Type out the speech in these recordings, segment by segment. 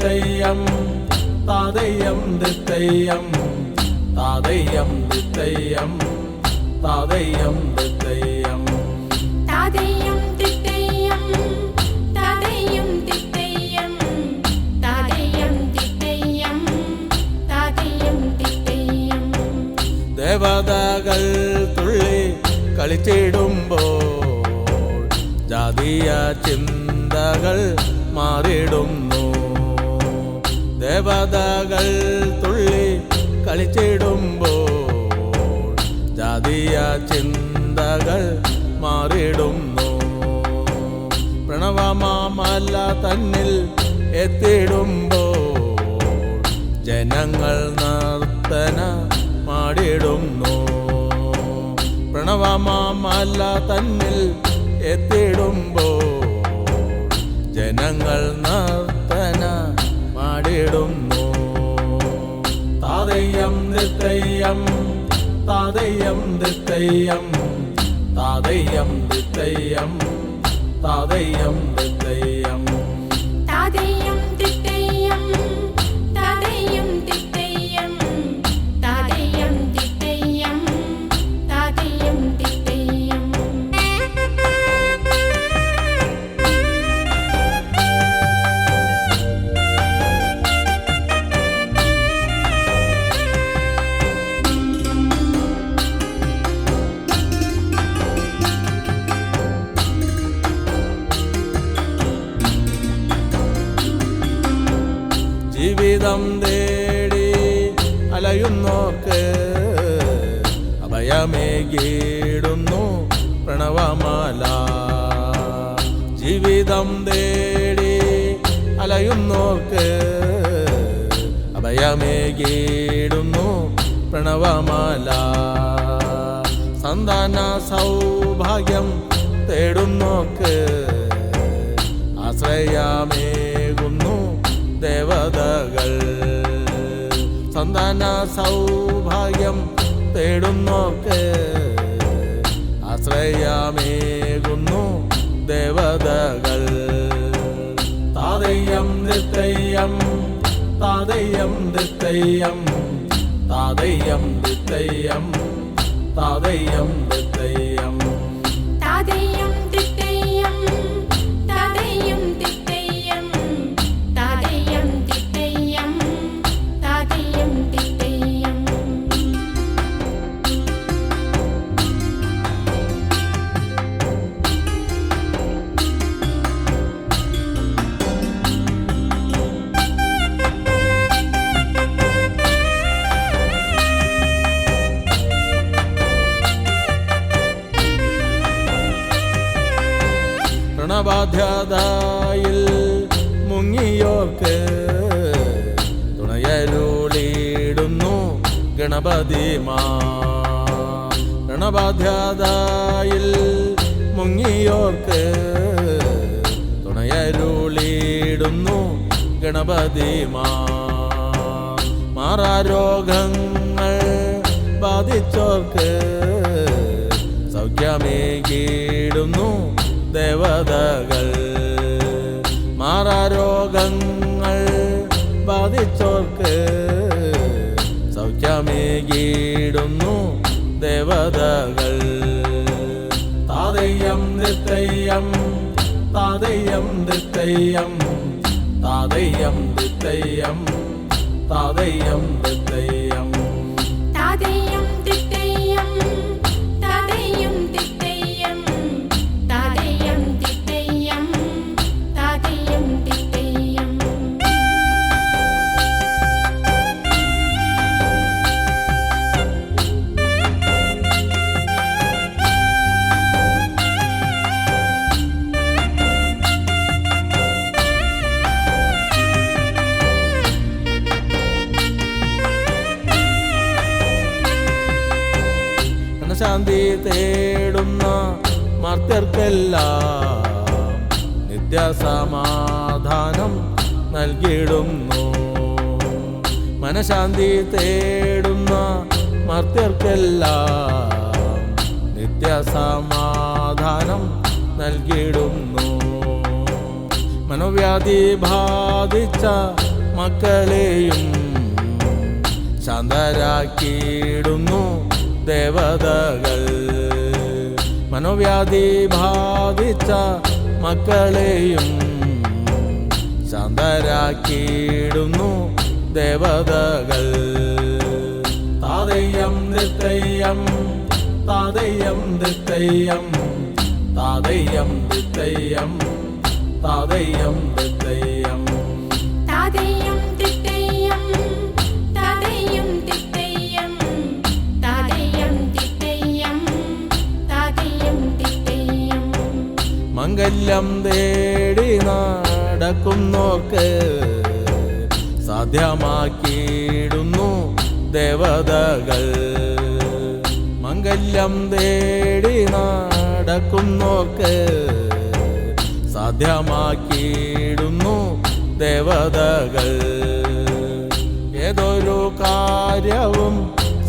തെയ്യം തതയം തെയ്യം തതയം തെയ്യം തതയം തെയ്യം ദേവതകൾ തുള്ളി കളിച്ചിടുമ്പോൾ ജാതീയ ചിന്തകൾ മാറിടുന്നു ദേവതകൾ തുള്ളി കളിച്ചിടുമ്പോൾ ജാതീയ ചിന്തകൾ മാറിടുന്നു പ്രണവമാമല്ല തന്നിൽ എത്തിടുമ്പോൾ ജനങ്ങൾ നർത്തന മാടിടുന്നു പ്രണവമാമല്ല തന്നിൽ എത്തിടുമ്പോൾ ജനങ്ങൾ നർത്തന താതയ്യം ദിത്തയ്യം താതയ്യം ദിത്തയ്യം താതയ്യം ദിത്തയ്യം താതയ്യം ജീവിതം തേടി അലയുന്നോക്ക് അഭയമേകിടുന്നു പ്രണവമാല. ജീവിതം തേടി അലയുന്നോർക്ക് അഭയമേകിടുന്നു പ്രണവമാല. സന്താന സൗഭാഗ്യം തേടുന്നോക്ക് ആശ്രയമേകുന്നു ദേവതകൾ. സന്താന സൗഭാഗ്യം തേടുന്നോക്ക് ആശ്രയമേകുന്നു ദേവതകൾ. താതയ്യം നിത്തയ്യം താതയ്യം നിത്തയ്യം താതയ്യം നിത്തയ്യം താതയ്യം ദിത്തയ്യം പ്രണബാധ്യതയിൽ മുങ്ങിയോർക്ക് തുണയരുളിടുന്നു ഗണപതിമാ പ്രണബാധ്യതയിൽ മുങ്ങിയോർക്ക് തുണയരുളിടുന്നു ഗണപതിമാ മാറാരോഗങ്ങൾ ബാധിച്ചോർക്ക് സൗഖ്യമേകിടുന്നു ദേവതകൾ. മാറാരോഗങ്ങൾ ബാധിച്ചോർക്ക് സൗഖ്യമേകിടുന്നു ദേവതകൾ. താതയ്യം നിത്തയ്യം താതയ്യം നിത്തയ്യം താതയ്യം നിത്തയ്യം താതയ്യം ദിത്തയ്യം മനഃശാന്തി തേടുന്ന മർത്യർക്കെല്ലാം നിത്യസമാധാനം നൽകിയിടുന്നു. മനഃശാന്തി തേടുന്ന മർത്യർക്കെല്ലാം നിത്യസമാധാനം നൽകിയിടുന്നു. മനോവ്യാധി ബാധിച്ച മക്കളെയും ശാന്തരാക്കിയിടുന്നു. ദേവതകൾ. മനോവ്യാധി ബാധിച്ച മക്കളെയും ശാന്തരാക്കിയിടുന്നു ദേവതകൾ. താതയ്യം നിത്തയ്യം താതയ്യം നിത്തയ്യം താതയ്യം നിത്തയ്യം താതയ്യം മംഗല്യം തേടി നടക്കുന്നോർക്ക് സാധ്യമാക്കിയിടുന്നു ദേവതകൾ. മംഗല്യം തേടി നടക്കുന്നോർക്ക് സാധ്യമാക്കിയിടുന്നു ദേവതകൾ. ഏതൊരു കാര്യവും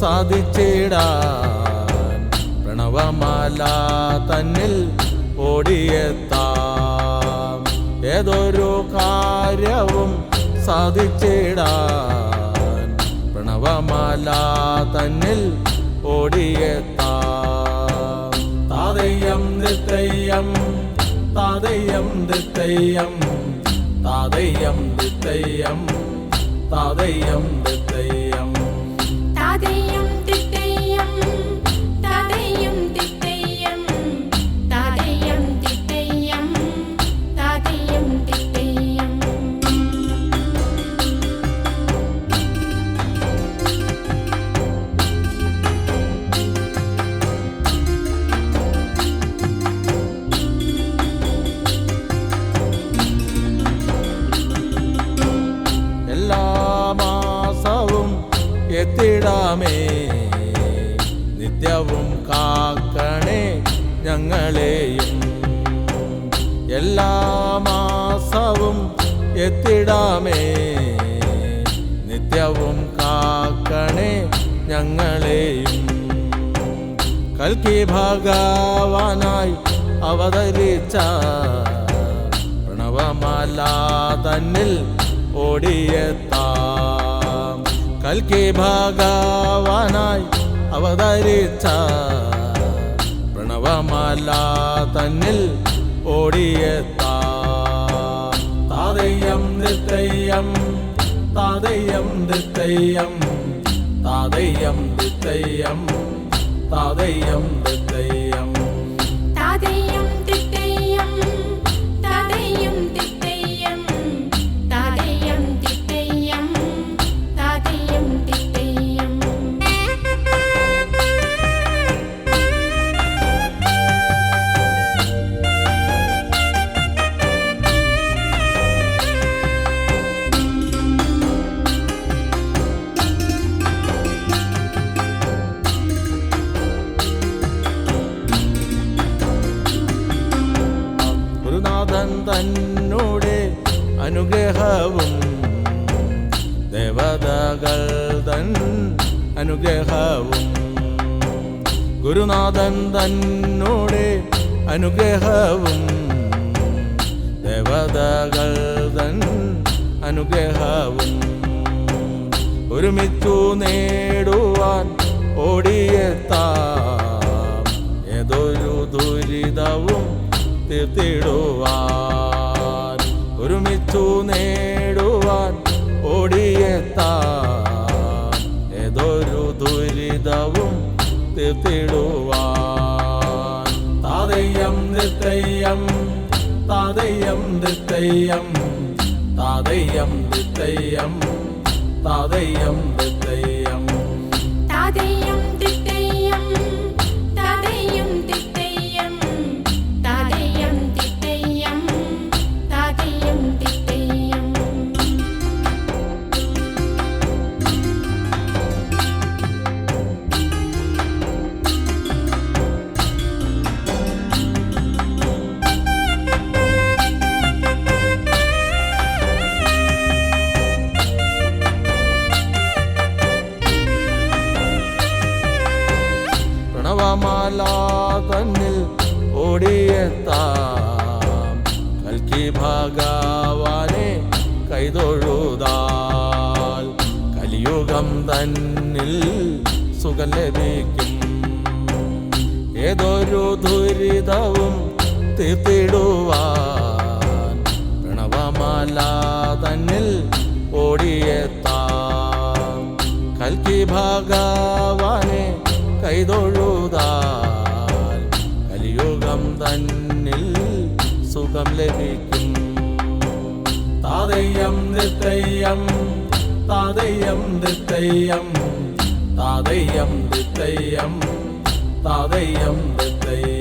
സാധിച്ചിടാൻ പ്രണവമാല തന്നിൽ ഓടിയെത്താം. ഏതൊരു കാര്യവും സാധിച്ചിടാൻ പ്രണവമാല തന്നിൽ ഓടിയെത്താം. താതയ്യം നിത്തയ്യം താതയ്യം നിത്തയ്യം താതയ്യം നിത്തയ്യം താതയ്യം എത്തിടാമേ. നിത്യവും കാക്കണേ ഞങ്ങളെയും. എല്ലാ മാസവും എത്തിടാമേ. നിത്യവും കാക്കണേ ഞങ്ങളെയും. കൽക്കി ഭഗവാനായി അവതരിച്ച പ്രണവമല്ല തന്നിൽ ഓടിയെത്താം. കൽക്കി ഭാഗവാനായി അവതരിച്ച പ്രണവമല്ല തന്നിൽ ഓടിയെത്താം. താതയ്യം നിത്തയ്യം താതയ്യം നിത്തയ്യം താതയ്യം നിത്തയ്യം താതയ്യം അനുഗ്രഹവും ദേവതകൾ തൻ അനുഗ്രഹവും ഗുരുനാഥൻ തന്നോടെ അനുഗ്രഹവും ദേവതകൾ തൻ അനുഗ്രഹവും ഒരുമിച്ചു നേടുവാൻ ഓടിയെത്താം. ഏതൊരു ദുരിതവും തീർത്തിടുവാൻ ഒരുമിച്ചു നേടുവാൻ ഓടിയെത്താം ഏതൊരു ദുരിതവും തീർത്തിടുവാൻ. താതയ്യം നിത്തയ്യം താതയ്യം നിത്തയ്യം താതയ്യം നിത്തയ്യം താതയ്യം നിത്തയ്യം ഓടിയെത്താം കൽക്കി ഭാഗവാനെ കൈതൊഴുതാൽ കലിയുഗം തന്നിൽ സുഖം ലഭിക്കും. ഏതൊരു ദുരിതവും തീർത്തിടുവാൻ പ്രണവമാല തന്നിൽ ഓടിയെത്താം. കൽക്കി ഭാഗവാനെ കൈതൊഴുതാൽ സുഖം ലഭിക്കും. താതയ്യം നിത്തയ്യം താതയ്യം നിത്തയ്യം താതയ്യം നിത്തയ്യം താതയ്യം നിത്തയ്യം